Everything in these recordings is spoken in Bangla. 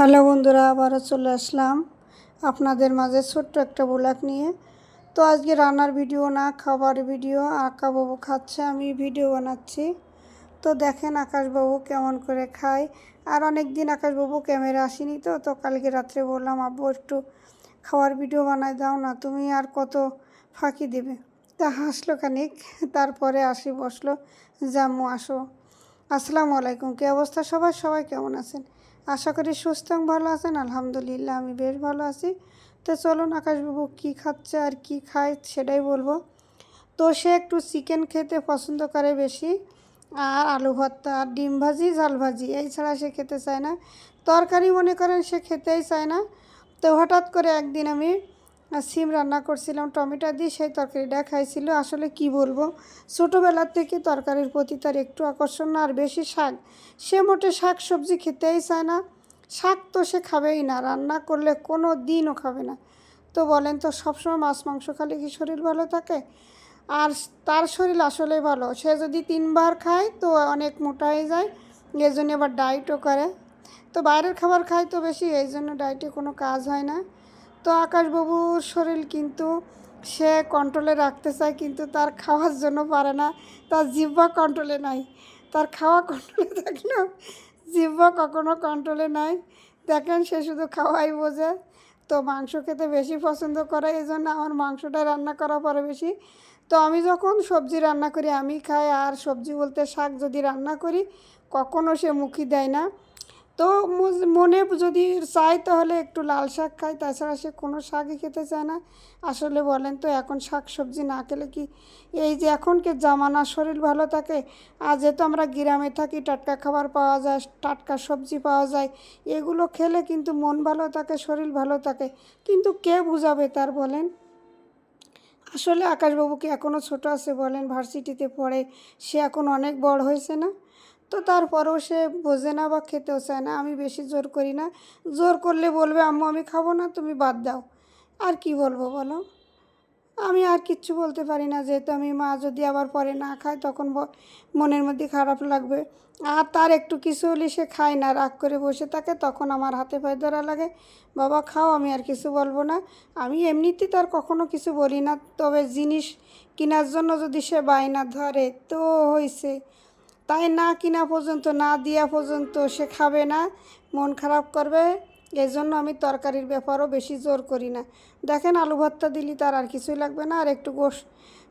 হ্যালো বন্ধুরা, আবারও চলে আসলাম আপনাদের মাঝে ছোট্ট একটা ব্লগ নিয়ে। তো আজকে রান্নার ভিডিও না, খাবার ভিডিও আকাশবাবু খাচ্ছে, আমি ভিডিও বানাচ্ছি। তো দেখেন আকাশবাবু কেমন করে খায়। আর অনেক দিন আকাশবাবু ক্যামেরা আসেনি তো তো কালকে রাত্রে বললাম, আব্বু, একটু খাওয়ার ভিডিও বানায় দাও না, তুমি আর কত ফাঁকি দেবে? তা হাসলো খানিক, তারপরে আসি বসল, জাম্মু, আসো। আসসালামু আলাইকুম, কী অবস্থা সবাই সবাই কেমন আছেন? আশা করি সুস্থ ভালো আছেন। আলহামদুলিল্লাহ, আমি বেশ ভালো আছি। তো চলুন আকাশবাবু, কী খাচ্ছে আর কি খায় সেটাই বলব। তো সে একটু চিকেন খেতে পছন্দ করে বেশি। আর আলু ভর্তা আর ডিম ভাজি, ঝাল ভাজি, এই ছাড়া সে খেতে চায় না। তরকারি মনে করেন সে খেতেই চায় না। তো হঠাৎ করে একদিন আমি আর সিম রান্না করছিলাম, টমেটো দিয়ে সেই তরকারিটা খাইছিল আসলে কি বলব? ছোটোবেলার থেকে তরকারির প্রতি তার একটু আকর্ষণ আর বেশি শাক। সে মোটে শাক সবজি খেতেই চায় না। শাক তো সে খাবেই না, রান্না করলে কোনো দিনও খাবে না। তো বলেন তো, সবসময় মাছ, মাংস খালে কি শরীর ভালো থাকে? আর তার শরীর আসলেই ভালো। সে যদি তিনবার খায় তো অনেক মোটা হয়ে যায় এই জন্য আবার ডায়েটও করে। তো বাইরের খাবার খায় তো বেশি এই জন্য ডায়েটে কোনো কাজ হয় না। তো আকাশবাবুর শরীর কিন্তু সে কন্ট্রোলে রাখতে চায়, কিন্তু তার খাওয়ার জন্য পারে না। তার জিহ্বা কন্ট্রোলে নাই। তার খাওয়া কন্ট্রোলে থাকলেও জিহ্বা কখনো কন্ট্রোলে নাই। দেখেন সে শুধু খাওয়াই বোঝে। তো মাংস খেতে বেশি পছন্দ করে এই জন্য আমার মাংসটা রান্না করা পরে বেশি। তো আমি যখন সবজি রান্না করি, আমি খাই, আর সবজি বলতে শাক যদি রান্না করি, কখনো সে মুখই দেয় না। তো মনে যদি চায় তাহলে একটু লাল শাক খায়, তাছাড়া সে কোনো শাকই খেতে চায় না। আসলে বলেন তো, এখন শাক সবজি না খেলে কি এই যে এখনকে জামানা শরীর ভালো থাকে, আর যেহেতু আমরা গ্রামে থাকি, টাটকা খাবার পাওয়া যায়, টাটকা সবজি পাওয়া যায়, এগুলো খেলে কিন্তু মন ভালো থাকে, শরীর ভালো থাকে। কিন্তু কে বুঝাবে তার বলেন? আসলে আকাশবাবুকে এখনও ছোট আছে বলেন? ভার্সিটিতে পড়ে, সে এখন অনেক বড় হয়েছে না? তো তারপরেও সে বোঝে না বা খেতেও চায় না, আমি বেশি জোর করি না। জোর করলে বলবে, আম্মু, আমি খাব না, তুমি বাদ দাও। আর কি বলব বলো? আমি আর কিচ্ছু বলতে পারি না, যেহেতু আমি মা যদি আবার পরে না খায়, তখন মনের মধ্যে খারাপ লাগবে। আর তার একটু কিছু হলে সে খায় না, রাগ করে বসে থাকে, তখন আমার হাতে পায়ে ধরা লাগে। বাবা, খাও, আমি আর কিছু বলব না। আমি এমনিতে তার কখনো কিছু বলি না, তবে জিনিস কেনার জন্য যদি সে বায়না ধরে, তো হয়েছে তাই না কিনা পর্যন্ত, না দেওয়া পর্যন্ত সে খাবে না, মন খারাপ করবে। এই জন্য আমি তরকারির ব্যাপারও বেশি জোর করি না। দেখেন আলু ভর্তা দিলি তার আর কিছুই লাগবে না, আর একটু গোশ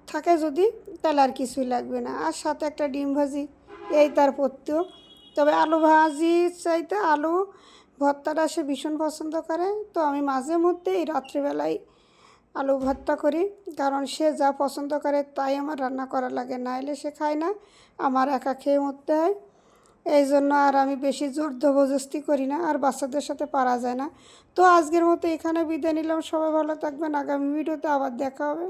থাকে যদি, তাহলে আর কিছুই লাগবে না। আর সাথে একটা ডিম ভাজি, এই তার পড়তেও তবে আলু ভাজি চাইতে আলু ভর্তাটা সে ভীষণ পছন্দ করে। তো আমি মাঝে মধ্যে এই রাত্রিবেলায় আলু ভর্তা করি, কারণ সে যা পছন্দ করে তাই আমার রান্না করা লাগে না এলে সে খায় না। আমার একা খেয়ে মরতে হয়। এই জন্য আর আমি বেশি জোর জবরদস্তি করি না, আর বাচ্চাদের সাথে পারা যায় না। তো আজকের মতো এখানে বিদায় নিলাম। সবাই ভালো থাকবেন। আগামী ভিডিওতে আবার দেখা হবে।